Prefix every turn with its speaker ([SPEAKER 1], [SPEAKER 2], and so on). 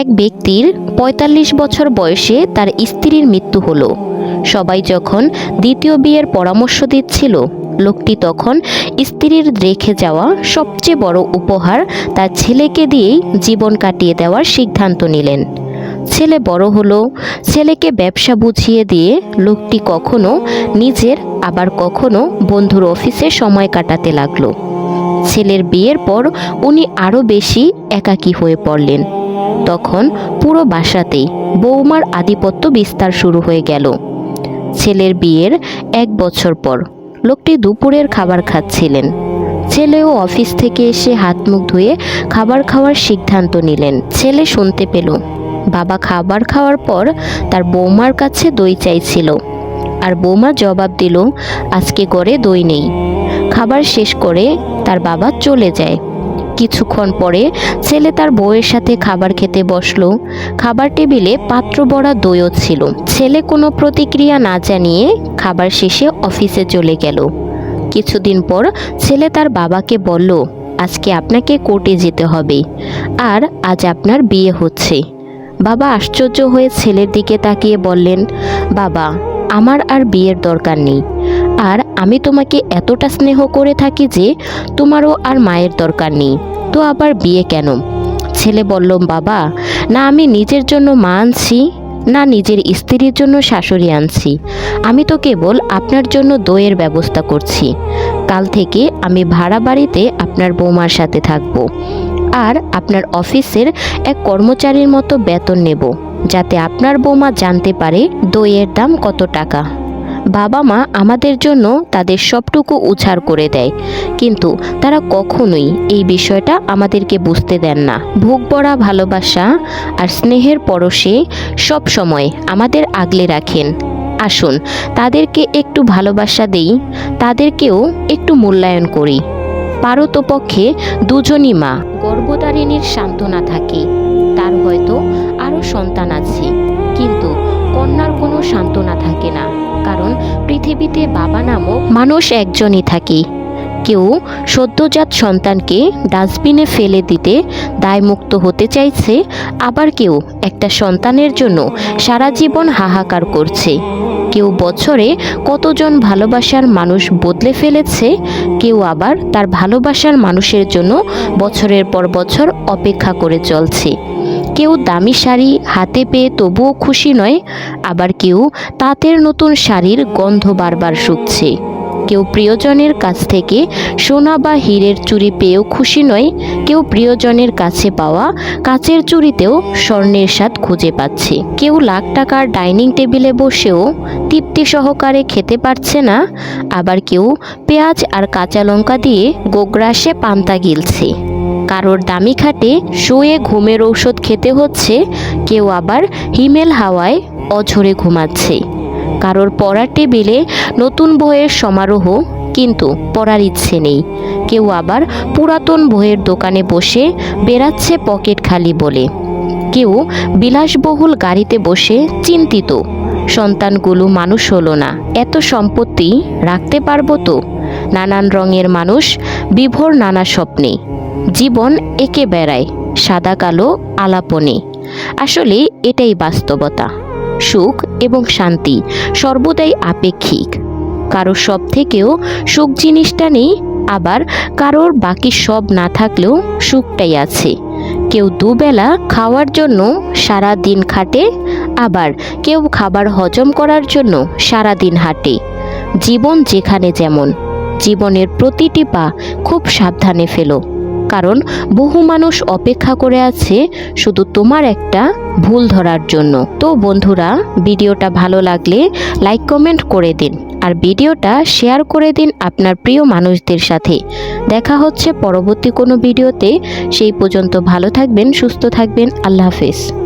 [SPEAKER 1] এক ব্যক্তির ৪৫ বছর বয়সে তার স্ত্রীর মৃত্যু হলো। সবাই যখন দ্বিতীয় বিয়ের পরামর্শ দিচ্ছিল, লোকটি তখন স্ত্রীর রেখে যাওয়া সবচেয়ে বড় উপহার তার ছেলেকে দিয়েই জীবন কাটিয়ে দেওয়ার সিদ্ধান্ত নিলেন। ছেলে বড় হলো, ছেলেকে ব্যবসা বুঝিয়ে দিয়ে লোকটি কখনো নিজের, আবার কখনো বন্ধুর অফিসে সময় কাটাতে লাগল। ছেলের বিয়ের পর উনি আরও বেশি একাকী হয়ে পড়লেন। তখন পুরো বাসাতেই বৌমার আধিপত্য বিস্তার শুরু হয়ে গেল। ছেলের বিয়ের এক বছর পর লোকটি দুপুরের খাবার খাচ্ছিলেন। ছেলেও অফিস থেকে এসে হাত মুখ ধুয়ে খাবার খাওয়ার সিদ্ধান্ত নিলেন। ছেলে শুনতে পেল, বাবা খাবার খাওয়ার পর তার বৌমার কাছে দই চাইছিল আর বৌমা জবাব দিল, আজকে গড়ে দই নেই। খাবার শেষ করে তার বাবা চলে যায়। কিছুক্ষণ পরে ছেলে তার বউয়ের সাথে খাবার খেতে বসল। খাবার টেবিলে পাত্র বড়া দইও ছিল। ছেলে কোনো প্রতিক্রিয়া না জানিয়ে খাবার শেষে অফিসে চলে গেল। কিছুদিন পর ছেলে তার বাবাকে বলল, আজকে আপনাকে কোর্টে যেতে হবে আর আজ আপনার বিয়ে হচ্ছে। বাবা আশ্চর্য হয়ে ছেলের দিকে তাকিয়ে বললেন, বাবা, আমার আর বিয়ের দরকার নেই। আর আমি তোমাকে এতটা স্নেহ করে থাকি যে তোমারও আর মায়ের দরকার নেই। তো আবার বিয়ে কেন? ছেলে বলল বাবা, না আমি নিজের জন্য মা আনছি, না নিজের স্ত্রীর জন্য শাশুড়ি আনছি। আমি তো কেবল আপনার জন্য দইয়ের ব্যবস্থা করছি। কাল থেকে আমি ভাড়া বাড়িতে আপনার বৌমার সাথে থাকব। আর আপনার অফিসের এক কর্মচারীর মতো বেতন নেব, যাতে আপনার বৌমা জানতে পারে দইয়ের দাম কত টাকা। বাবা মা আমাদের জন্য তাদের সবটুকু উছাড় করে দেয়। কিন্তু তারা কখনোই এই বিষয়টা আমাদেরকে বুঝতে দেন না। ভোগ বড়া ভালোবাসা আর স্নেহের পরশে সব সময় আমাদের আগলে রাখেন। আসুন, তাদেরকে একটু ভালোবাসা দেই, তাদেরকেও একটু মূল্যায়ন করি। পারতপক্ষে দুজনই মা, গর্ভধারিণীর সান্ত্বনা থাকে। তার হয়তো পৃথিবীতে বাবা নামক মানুষ একজনই থাকে। কেউ সদ্যজাত সন্তানকে ডাস্টবিনে ফেলে দিতে দায়মুক্ত হতে চাইছে, আবার কেউ একটা সন্তানের জন্য সারা জীবন হাহাকার করছে। কেউ বছরে কতজন ভালোবাসার মানুষ বদলে ফেলেছে, কেউ আবার তার ভালোবাসার মানুষের জন্য বছরের পর বছর অপেক্ষা করে চলছে। কেউ দামি শাড়ি হাতে পেয়ে তবুও খুশি নয়, আবার কেউ তাঁতের নতুন শাড়ির গন্ধ বারবার শুকছে। কেউ প্রিয়জনের কাছ থেকে সোনা বা হীরের চুড়ি পেয়েও খুশি নয়, কেউ প্রিয়জনের কাছে পাওয়া কাচের চুড়িতেও স্বর্ণের স্বাদ খুঁজে পাচ্ছে। কেউ লাখ টাকার ডাইনিং টেবিলে বসেও তৃপ্তি সহকারে খেতে পারছে না, আবার কেউ পেঁয়াজ আর কাঁচা লঙ্কা দিয়ে গোগ্রাসে পান্তা গিলছে। কারোর দামি খাটে শুয়ে ঘুমের ঔষধ খেতে হচ্ছে, কেউ আবার হিমেল হাওয়ায় অঝরে ঘুমাচ্ছে। কারোর পড়ার টেবিলে নতুন বইয়ের সমারোহ, কিন্তু পড়ার ইচ্ছে নেই। কেউ আবার পুরাতন বইয়ের দোকানে বসে বেড়াচ্ছে পকেট খালি বলে। কেউ বিলাসবহুল গাড়িতে বসে চিন্তিত। সন্তানগুলো মানুষ হলো না, এত সম্পত্তি রাখতে পারব তো? নানান রঙের মানুষ, বিভোর নানা স্বপ্নে। জীবন একে বেড়ায়, সাদা কালো আলাপনে। আসলে এটাই বাস্তবতা। সুখ এবং শান্তি সর্বদাই আপেক্ষিক। কারও সব থেকেও সুখ জিনিসটা নেই, আবার কারোর বাকি সব না থাকলেও সুখটাই আছে। কেউ দুবেলা খাওয়ার জন্য সারা দিন খাটে, আবার কেউ খাবার হজম করার জন্য সারা দিন হাঁটে। জীবন যেখানে যেমন, জীবনের প্রতিটি পা খুব সাবধানে ফেলো। কারণ বহু মানুষ অপেক্ষা করে আছে শুধু তোমার একটা ভুল ধরার জন্য। তো বন্ধুরা, ভিডিওটা ভালো লাগলে লাইক কমেন্ট করে দিন আর ভিডিওটা শেয়ার করে দিন আপনার প্রিয় মানুষদের সাথে। দেখা হচ্ছে পরবর্তী কোনো ভিডিওতে। সেই পর্যন্ত ভালো থাকবেন, সুস্থ থাকবেন, আল্লাহ হাফেজ।